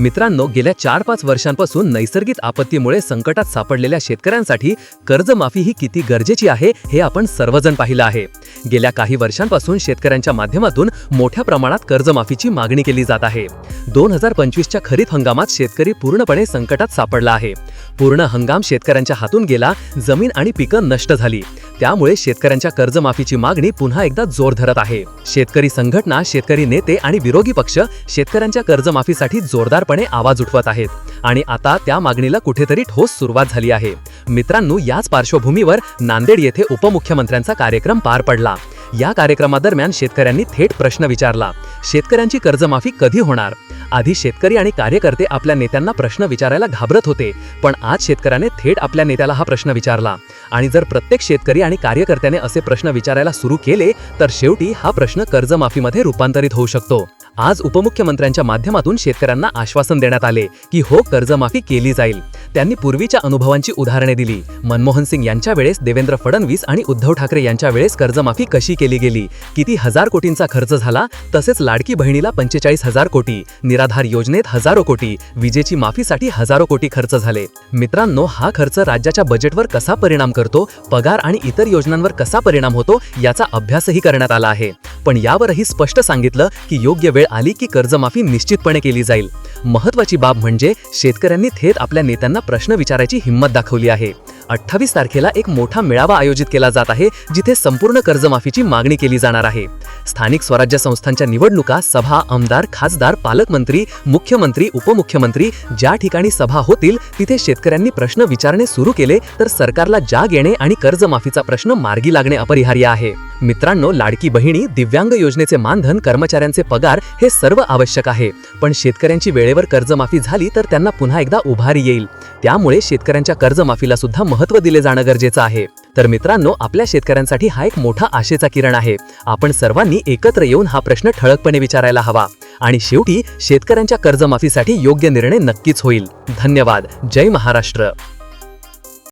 मित्रांनो गेल्या चार पाच वर्षांपासून नैसर्गिक आपत्तीमुळे संकटात सापडलेल्या शेतकऱ्यांसाठी कर्जमाफी ही किती गरजेची आहे हे आपण सर्वजण पाहिलं आहे. गेल्या काही वर्षांपासून शेतकऱ्यांच्या माध्यमातून मोठ्या प्रमाणात कर्जमाफीची मागणी केली जात आहे. दोन हजार पंचवीसच्या खरीप हंगामात शेतकरी पूर्णपणे संकटात सापडला आहे. पूर्ण हंगाम शेतकऱ्यांच्या हातून गेला जमीन आणि पिकं नष्ट झाली. त्यामुळे शेतकऱ्यांच्या कर्जमाफीची मागणी पुन्हा एकदा जोर धरत आहे. शेतकरी संघटना शेतकरी नेते आणि विरोधी पक्ष शेतकऱ्यांच्या कर्जमाफीसाठी जोरदारपणे आवाज उठवत आहेत. आणि आता त्या मागणीला कुठेतरी ठोस सुरुवात झाली आहे. मित्रांनो याच पार्श्वभूमीवर नांदेड येथे उपमुख्यमंत्र्यांचा कार्यक्रम पार पडला. या कार्यक्रमादरम्यान शेतकऱ्यांनी थेट प्रश्न विचारला. शेतकऱ्यांची कर्जमाफी कधी होणार? आधी शेतकरी आणि कार्यकर्ते आपल्या नेत्यांना प्रश्न विचारायला घाबरत होते पण आज शेतकऱ्याने थेट आपल्या नेत्याला हा प्रश्न विचारला. आणि जर प्रत्येक शेतकरी आणि कार्यकर्त्याने असे प्रश्न विचारायला सुरू केले तर शेवटी हा प्रश्न कर्जमाफीमध्ये रूपांतरित होऊ शकतो. आज उपमुख्यमंत्र्यांच्या माध्यमातून शेतकऱ्यांना आश्वासन देण्यात आले की हो कर्जमाफी केली जाईल. त्यांनी पूर्वीच्या अनुभवांची उदाहरणे दिली. मनमोहन सिंग यांच्या वेळेस देवेंद्र फडणवीस आणि उद्धव ठाकरे यांच्या वेळेस कर्जमाफी कशी केली गेली? किती हजार कोटींचा खर्च झाला? तसेच लाडकी बहिणीला पंचेचाळीस हजार कोटी निराधार योजनेत हजारो कोटी विजेची माफीसाठी हजारो कोटी खर्च झाले. मित्रांनो हा खर्च राज्याच्या बजेटवर कसा परिणाम करतो? पगार आणि इतर योजनांवर कसा परिणाम होतो? याचा अभ्यासही करण्यात आला आहे. पण यावरही स्पष्ट सांगितलं की योग्य वेळ आली की कर्जमाफी निश्चितपणे केली जाईल. महत्वाची बाब म्हणजे शेतकऱ्यांनी थेट आपल्या नेत्यांना प्रश्न विचारायची हिंमत दाखवली आहे. अठ्ठावीस तारखेला एक मोठा मेळावा आयोजित केला जात आहे जिथे संपूर्ण कर्जमाफीची मागणी केली जाणार आहे. स्थानिक स्वराज्य संस्थांच्या निवडणुका सभा आमदार खासदार पालकमंत्री मुख्यमंत्री उपमुख्यमंत्री ज्या ठिकाणी सभा होतील तिथे शेतकऱ्यांनी प्रश्न विचारणे सुरू केले तर सरकारला जाग येणे आणि कर्जमाफीचा प्रश्न मार्गी लागणे अपरिहार्य आहे. मित्रांनो लाडकी बहिणी दिव्यांग योजनेचे मानधन कर्मचाऱ्यांचे पगार हे सर्व आवश्यक आहे. पण शेतकऱ्यांची वेळेवर कर्जमाफी झाली तर त्यांना पुन्हा एकदा उभारी येईल. त्यामुळे शेतकऱ्यांच्या कर्जमाफीला सुद्धा महत्त्व दिले जाणं गरजेचं आहे. तर मित्रांनो आपल्या शेतकऱ्यांसाठी हा एक मोठा आशेचा किरण आहे. आपण सर्वांनी एकत्र येऊन हा प्रश्न ठळकपणे विचारायला हवा. आणि शेवटी शेतकऱ्यांच्या कर्जमाफीसाठी योग्य निर्णय नक्कीच होईल. धन्यवाद. जय महाराष्ट्र.